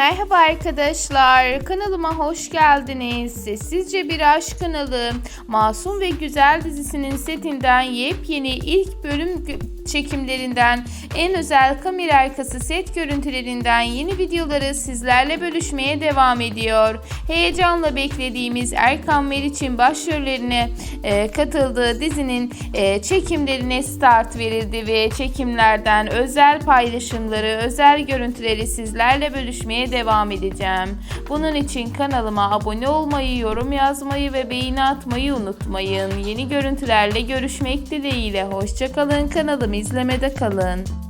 Merhaba arkadaşlar, kanalıma hoş geldiniz. Sessizce Bir Aşk kanalı, Masum ve Güzel dizisinin setinden yepyeni ilk bölüm çekimlerinden, en özel kamera arkası set görüntülerinden yeni videoları sizlerle bölüşmeye devam ediyor. Heyecanla beklediğimiz Erkan Meriç'in başrollerine e, katıldığı dizinin e, çekimlerine start verildi ve çekimlerden özel paylaşımları, özel görüntüleri sizlerle bölüşmeye devam edeceğim. Bunun için kanalıma abone olmayı, yorum yazmayı ve beğeni atmayı unutmayın. Yeni görüntülerle görüşmek dileğiyle. Hoşçakalın kanalımı izlemede kalın.